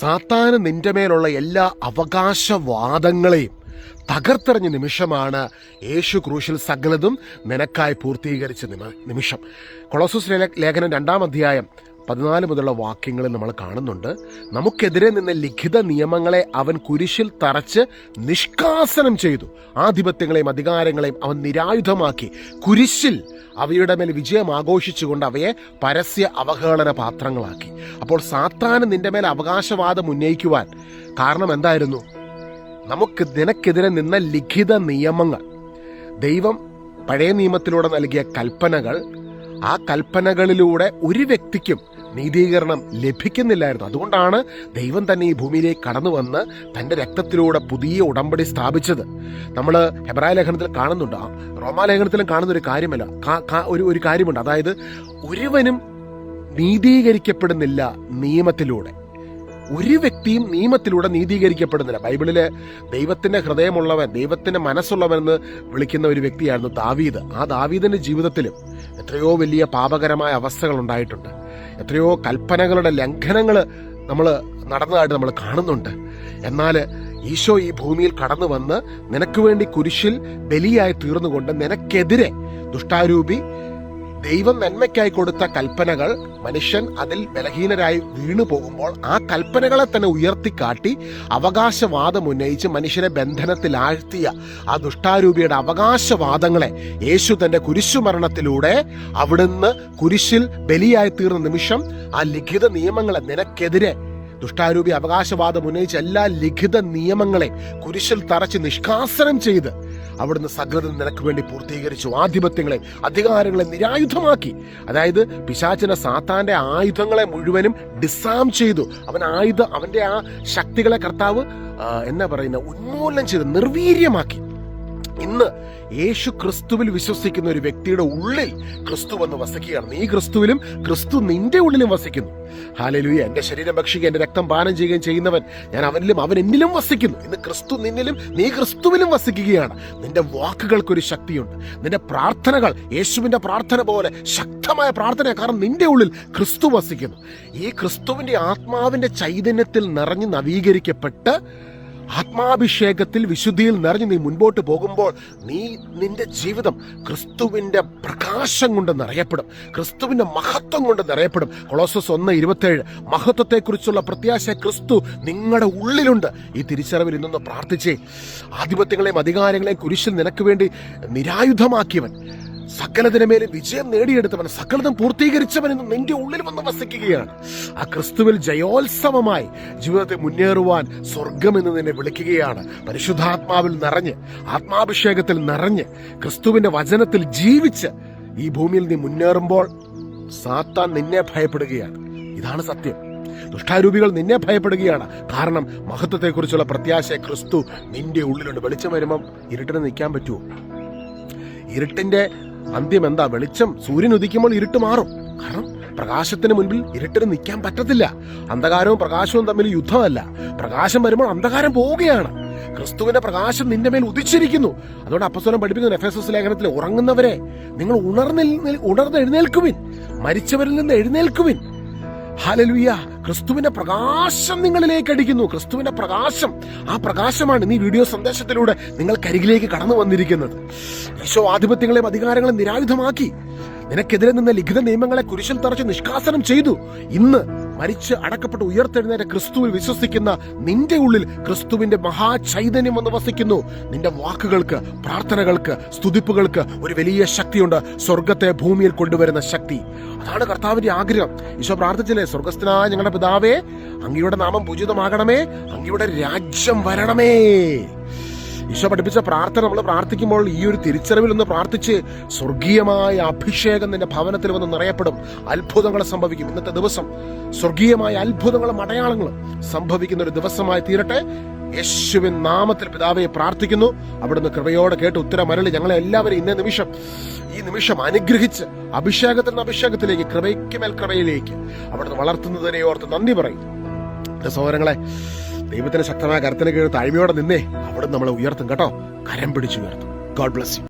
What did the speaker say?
സാത്താന് നിന്റെ മേലുള്ള എല്ലാ അവകാശവാദങ്ങളെയും തകർത്തെറിഞ്ഞ നിമിഷമാണ് യേശു ക്രൂശിൽ സകലതും നിനക്കായി പൂർത്തീകരിച്ച നിമ- നിമിഷം. കൊളോസസ് ലേഖനം രണ്ടാം അധ്യായം പതിനാല് മുതലുള്ള വാക്യങ്ങളിൽ നമ്മൾ കാണുന്നുണ്ട്. നമുക്കെതിരെ നിന്ന ലിഖിത നിയമങ്ങളെ അവൻ കുരിശിൽ തറച്ച് നിഷ്കാസനം ചെയ്തു. ആധിപത്യങ്ങളെയും അധികാരങ്ങളെയും അവൻ നിരായുധമാക്കി. കുരിശിൽ അവയുടെ മേൽ വിജയം ആഘോഷിച്ചുകൊണ്ട് അവയെ പരസ്യ അവഹേളന പാത്രങ്ങളാക്കി. അപ്പോൾ സാത്താന് നിന്റെ മേൽ അവകാശവാദം ഉന്നയിക്കുവാൻ കാരണം എന്തായിരുന്നു? നമുക്ക് നിനക്കെതിരെ നിന്ന ലിഖിത നിയമങ്ങൾ ദൈവം പഴയ നിയമത്തിലൂടെ നൽകിയ കൽപ്പനകൾ ആ കൽപ്പനകളിലൂടെ ഒരു വ്യക്തിക്കും നീതീകരണം ലഭിക്കുന്നില്ലായിരുന്നു. അതുകൊണ്ടാണ് ദൈവം തന്നെ ഈ ഭൂമിയിലേക്ക് കടന്നു വന്ന് തന്റെ രക്തത്തിലൂടെ പുതിയ ഉടമ്പടി സ്ഥാപിച്ചത്. നമ്മൾ ഹെബ്രായ ലേഖനത്തിൽ കാണുന്നുണ്ട്. റോമാലേഖനത്തിലും കാണുന്ന ഒരു കാര്യമല്ല. ഒരു ഒരു കാര്യമുണ്ട്. അതായത് ഒരുവനും നീതീകരിക്കപ്പെടുന്നില്ല നിയമത്തിലൂടെ. ഒരു വ്യക്തിയും നിയമത്തിലൂടെ നീതീകരിക്കപ്പെടുന്നില്ല. ബൈബിളിലെ ദൈവത്തിന്റെ ഹൃദയമുള്ളവൻ ദൈവത്തിന്റെ മനസ്സുള്ളവൻ എന്ന് വിളിക്കുന്ന ഒരു വ്യക്തിയായിരുന്നു ദാവീദ്. ആ ദാവീദിന്റെ ജീവിതത്തിലും എത്രയോ വലിയ പാപകരമായ അവസ്ഥകൾ ഉണ്ടായിട്ടുണ്ട്. എത്രയോ കൽപ്പനകളുടെ ലംഘനങ്ങൾ നമ്മൾ നടന്നതായിട്ട് നമ്മൾ കാണുന്നുണ്ട്. എന്നാൽ ഈശോ ഈ ഭൂമിയിൽ കടന്നു വന്ന് നിനക്ക് വേണ്ടി കുരിശിൽ ബലിയായി തീർന്നുകൊണ്ട് നിനക്കെതിരെ ദുഷ്ടാരൂപി ദൈവം നന്മയ്ക്കായി കൊടുത്ത കൽപ്പനകൾ മനുഷ്യൻ അതിൽ ബലഹീനരായി വീണു പോകുമ്പോൾ ആ കൽപ്പനകളെ തന്നെ ഉയർത്തിക്കാട്ടി അവകാശവാദം ഉന്നയിച്ച് മനുഷ്യരെ ബന്ധനത്തിൽ ആഴ്ത്തിയ ആ ദുഷ്ടാരൂപിയുടെ അവകാശവാദങ്ങളെ യേശു തന്റെ കുരിശുമരണത്തിലൂടെ അവിടുന്ന് കുരിശിൽ ബലിയായി തീർന്ന നിമിഷം ആ ലിഖിത നിയമങ്ങളെ നിനക്കെതിരെ ദുഷ്ടാരൂപി അവകാശവാദം ഉന്നയിച്ച എല്ലാ ലിഖിത നിയമങ്ങളെ കുരിശിൽ തറച്ച് നിഷ്കാസനം ചെയ്ത് അവിടുന്ന് സകലതും നിനക്ക് വേണ്ടി പൂർത്തീകരിച്ചു. ആധിപത്യങ്ങളെ അധികാരങ്ങളെ നിരായുധമാക്കി. അതായത് പിശാചിനെ സാത്താന്റെ ആയുധങ്ങളെ മുഴുവനും ഡിസാം ചെയ്തു. അവൻ ആയുധ അവന്റെ ആ ശക്തികളെ കർത്താവ് എന്നാ പറയുന്ന ഉന്മൂലനം ചെയ്ത് നിർവീര്യമാക്കി. ഇന്ന് യേശു ക്രിസ്തുവിൽ വിശ്വസിക്കുന്ന ഒരു വ്യക്തിയുടെ ഉള്ളിൽ ക്രിസ്തു വന്ന് വസിക്കുകയാണ്. നീ ക്രിസ്തുവിലും ക്രിസ്തു നിന്റെ ഉള്ളിലും വസിക്കുന്നു. ഹാലലുയ എന്റെ ശരീരം ഭക്ഷിക്കുക എന്റെ രക്തം പാനം ചെയ്യുകയും ചെയ്യുന്നവൻ ഞാൻ അവനിലും അവൻ എന്നിലും വസിക്കുന്നു. ഇന്ന് ക്രിസ്തു നിന്നിലും നീ ക്രിസ്തുവിലും വസിക്കുകയാണ്. നിന്റെ വാക്കുകൾക്കൊരു ശക്തിയുണ്ട്. നിന്റെ പ്രാർത്ഥനകൾ യേശുവിന്റെ പ്രാർത്ഥന പോലെ ശക്തമായ പ്രാർത്ഥന കാരണം നിന്റെ ഉള്ളിൽ ക്രിസ്തു വസിക്കുന്നു. ഈ ക്രിസ്തുവിന്റെ ആത്മാവിന്റെ ചൈതന്യത്തിൽ നിറഞ്ഞ് നവീകരിക്കപ്പെട്ട് ആത്മാഭിഷേകത്തിൽ വിശുദ്ധിയിൽ നിറഞ്ഞ് നീ മുൻപോട്ട് പോകുമ്പോൾ നീ നിന്റെ ജീവിതം ക്രിസ്തുവിന്റെ പ്രകാശം കൊണ്ട് നിറയപ്പെടും. ക്രിസ്തുവിന്റെ മഹത്വം കൊണ്ട് നിറയപ്പെടും. കൊളോസസ് ഒന്ന് ഇരുപത്തേഴ് മഹത്വത്തെക്കുറിച്ചുള്ള പ്രത്യാശ ക്രിസ്തു നിങ്ങളുടെ ഉള്ളിലുണ്ട്. ഈ തിരിച്ചറിവിൽ ഇന്നൊന്ന് പ്രാർത്ഥിച്ചേ. ആധിപത്യങ്ങളെയും അധികാരങ്ങളെയും കുരിശിൽ നിനക്ക് വേണ്ടി നിരായുധമാക്കിയവൻ സകലതിന് മേലെ വിജയം നേടിയെടുത്തവൻ സകലതും പൂർത്തീകരിച്ചവൻ എന്ന് നിന്റെ ഉള്ളിൽ വന്ന് വസിക്കുകയാണ്. ആ ക്രിസ്തുവിൽ ജയോത്സവമായി ജീവിതത്തെ മുന്നേറുവാൻ സ്വർഗം എന്ന് നിന്നെ വിളിക്കുകയാണ്. പരിശുദ്ധാത്മാവിൽ നിറഞ്ഞ് ആത്മാഭിഷേകത്തിൽ നിറഞ്ഞ് ക്രിസ്തുവിന്റെ വചനത്തിൽ ജീവിച്ച് ഈ ഭൂമിയിൽ നീ മുന്നേറുമ്പോൾ സാത്താൻ നിന്നെ ഭയപ്പെടുകയാണ്. ഇതാണ് സത്യം. ദുഷ്ടാരൂപികൾ നിന്നെ ഭയപ്പെടുകയാണ്. കാരണം മഹത്വത്തെക്കുറിച്ചുള്ള പ്രത്യാശ ക്രിസ്തു നിന്റെ ഉള്ളിലുണ്ട്. വെളിച്ചം വരുമ്പം ഇരുട്ടിന് നിൽക്കാൻ പറ്റുമോ? ഇരുട്ടിന്റെ അന്ത്യം എന്താ വെളിച്ചം? സൂര്യൻ ഉദിക്കുമ്പോൾ ഇരുട്ട് മാറും. കാരണം പ്രകാശത്തിന് മുൻപിൽ ഇരുട്ടിന് നിൽക്കാൻ പറ്റത്തില്ല. അന്ധകാരവും പ്രകാശവും തമ്മിൽ യുദ്ധമല്ല. പ്രകാശം വരുമ്പോൾ അന്ധകാരം പോവുകയാണ്. ക്രിസ്തുവിന്റെ പ്രകാശം നിന്റെ മേൽ ഉദിച്ചിരിക്കുന്നു. അതുകൊണ്ട് അപ്പസ്വരം പഠിപ്പിക്കുന്ന എഫ് എസ് എസ് ലേഖനത്തിൽ ഉറങ്ങുന്നവരെ നിങ്ങൾ ഉണർന്നിൽ ഉണർന്ന് എഴുന്നേൽക്കുവിൻ മരിച്ചവരിൽ നിന്ന് എഴുന്നേൽക്കുവിൻ. ഹലലുയ. ക്രിസ്തുവിന്റെ പ്രകാശം നിങ്ങളിലേക്ക് അടിക്കുന്നു. ക്രിസ്തുവിന്റെ പ്രകാശം. ആ പ്രകാശമാണ് നീ വീഡിയോ സന്ദേശത്തിലൂടെ നിങ്ങൾക്കരികിലേക്ക് കടന്നു വന്നിരിക്കുന്നത്. ഈശോ ആധിപത്യങ്ങളെയും അധികാരങ്ങളെ നിരായുധമാക്കി. നിനക്കെതിരെ നിന്ന ലിഖിത നിയമങ്ങളെ കുരിശിൽ തറച്ച് നിഷ്കാസനം ചെയ്തു. ഇന്ന് മരിച്ച് അടക്കപ്പെട്ട് ഉയർത്തെഴുന്നേറ്റ ക്രിസ്തുവിൽ വിശ്വസിക്കുന്ന നിന്റെ ഉള്ളിൽ ക്രിസ്തുവിന്റെ മഹാചൈതന്യം വന്ന് വസിക്കുന്നു. നിന്റെ വാക്കുകൾക്ക് പ്രാർത്ഥനകൾക്ക് സ്തുതിപ്പുകൾക്ക് ഒരു വലിയ ശക്തിയുണ്ട്. സ്വർഗത്തെ ഭൂമിയിൽ കൊണ്ടുവരുന്ന ശക്തി. അതാണ് കർത്താവിന്റെ ആഗ്രഹം. ഈശോ പ്രാർത്ഥിച്ചില്ലേ? സ്വർഗസ്ഥനായ ഞങ്ങളുടെ പിതാവേ അങ്ങയുടെ നാമം പൂജിതമാകണമേ അങ്ങയുടെ രാജ്യം വരണമേ. ഈശോ പഠിപ്പിച്ച പ്രാർത്ഥന നമ്മൾ പ്രാർത്ഥിക്കുമ്പോൾ ഈ ഒരു തിരിച്ചറിവിൽ ഒന്ന് പ്രാർത്ഥിച്ച് സ്വർഗീയമായ അഭിഷേകം നിന്റെ ഭവനത്തിൽ വന്ന് നിറയപ്പെടും. അത്ഭുതങ്ങൾ സംഭവിക്കും. ഇന്നത്തെ ദിവസം സ്വർഗീയമായ അത്ഭുതങ്ങളും അടയാളങ്ങളും സംഭവിക്കുന്ന ഒരു ദിവസമായി തീരട്ടെ. യേശുവിൻ നാമത്തിൽ പിതാവെ പ്രാർത്ഥിക്കുന്നു. അവിടുന്ന് കൃപയോടെ കേട്ട് ഉത്തരം മരളി ഞങ്ങളെ എല്ലാവരും ഇന്നേ നിമിഷം ഈ നിമിഷം അനുഗ്രഹിച്ച് അഭിഷേകത്തിൽ നിന്ന് അഭിഷേകത്തിലേക്ക് കൃപയ്ക്ക് മേൽ കൃപയിലേക്ക് അവിടുന്ന് വളർത്തുന്നതിനെ ഓർത്ത് നന്ദി പറയും സഹോദരങ്ങളെ ദൈവത്തിന്റെ ശക്തമായ കരത്തിന് കീഴ് താഴ്മയോടെ നിന്നേ അവിടെ നമ്മളെ ഉയർത്തും കേട്ടോ. കരം പിടിച്ചു ഉയർത്തും. God bless you